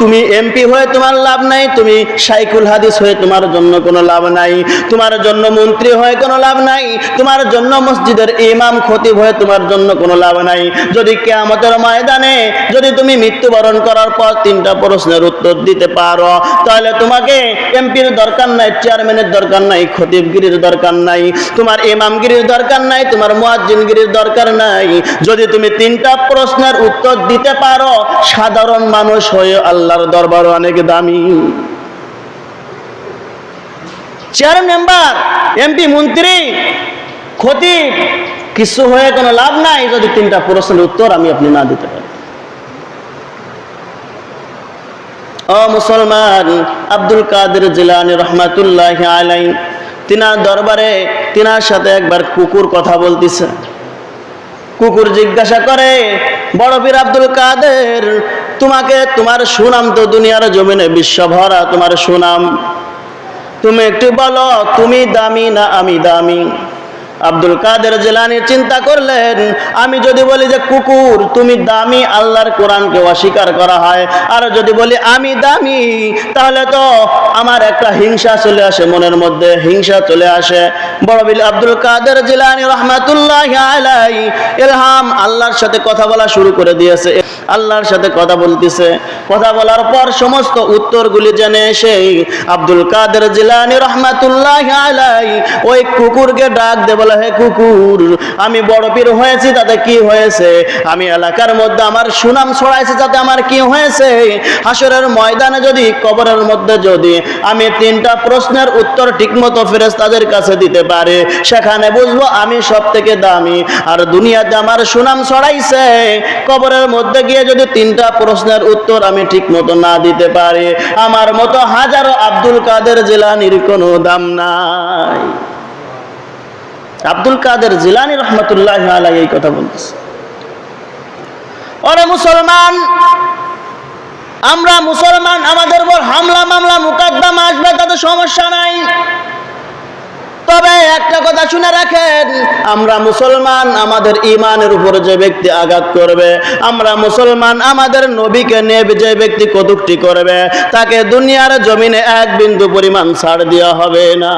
তুমি এমপি হয়ে তোমার লাভ নাই, তুমি সাইকুল হাদিস হয়ে তোমার জন্য কোনো লাভ নাই, তোমার জন্য মন্ত্রী হয়ে কোনো লাভ নাই, তোমার জন্য মসজিদের ইমাম খতিব হয়ে তোমার জন্য কোনো লাভ নাই। যদি কেয়ামতের ময়দানে যদি তুমি মৃত্যুবরণ করার পর তিনটা প্রশ্নের উত্তর দিতে পারো, তাহলে তোমাকে এমপির দরকার নাই চেয়ারম্যানের দরকার নাই, খতিবগিরির দরকার নাই, তোমার ইমামগিরির দরকার নাই, তোমার মুয়াজ্জিনগিরির দরকার নাই। যদি তুমি তিনটা প্রশ্নের উত্তর দিতে পারো, সাধারণ মানুষ হয়ে আল্লাহর দরবার অনেক দামি। চেয়ার মেম্বার এমপি মন্ত্রী, খতিব, কিছু হয়ে কোনো লাভ নাই, যদি তিনটা প্রশ্নের উত্তর আমি আপনি না দিতে পারি। ও মুসলমান, আব্দুল কাদের জিলানি রহমাতুল্লাহ আলাই তিনার দরবারে তিনার সাথে একবার কুকুর কথা বলতেছে। কুকুর জিজ্ঞাসা করে, বড় পীর আব্দুল কাদের তোমাকে তোমার সুনাম তো দুনিয়ার জমিনে বিশ্ব ভরা তোমার সুনাম। তুমি একটু বলো, তুমি দামি না আমি দামি? আব্দুল কাদের জেলানি চিন্তা করলেন, আমি যদি বলি যে কুকুর, তুমি দামি আল্লাহর কোরআনকে অস্বীকার করা হয়। আর যদি বলি আমি দামি, তাহলে তো আমার একটা হিংসা চলে আসে মনের মধ্যে, হিংসা চলে আসে। বড় বিল আব্দুল কাদের জেলানি রহমাতুল্লাহ আলাই ইলহাম আল্লাহর সাথে কথা বলা শুরু করে দিয়েছে। আল্লাহর সাথে কথা বলতেছে। কথা বলার পর সমস্ত উত্তরগুলি জেনে সেই আব্দুল কাদের জিলানি রহমাতুল্লাহ আলাই ওই কুকুরকে ডাক দে বলে, হে কুকুর, আমি বড় পীর হয়েছি, তাতে কি হয়েছে? আমি এলাকার মধ্যে আমার সুনাম ছড়াইছি, তাতে আমার কি হয়েছে? হাসরের ময়দানে যদি, কবরের মধ্যে যদি আমি তিনটা প্রশ্নের উত্তর ঠিকমতো ফেরেস তাদের কাছে দিতে পারে, সেখানে বুঝব আমি সব থেকে দামি। আর দুনিয়াতে আমার সুনাম ছড়াইছে, কবরের মধ্যে গিয়ে যদি তিনটা প্রশ্নের উত্তর আমি ঠিক মতো না দিতে পারি, আমার মতো হাজারো আব্দুল কাদের জেলানির কোনো দাম নাই। আব্দুল কাদের জিলানি রহমতুল্লাহ আলাই এই কথা বলতেছে। ওরে মুসলমান, আমরা মুসলমান, আমাদের উপর হামলা, মামলা, মুকদ্দমা আসবে, তাতে সমস্যা নাই। তবে একটা কথা শুনে রাখেন, আমরা মুসলমান, আমাদের ইমানের উপরে যে ব্যক্তি আঘাত করবে, আমরা মুসলমান, আমাদের নবীকে নিয়ে যে ব্যক্তি কটুক্তি করবে, তাকে দুনিয়ার জমিনে এক বিন্দু পরিমাণ ছাড় দেওয়া হবে না।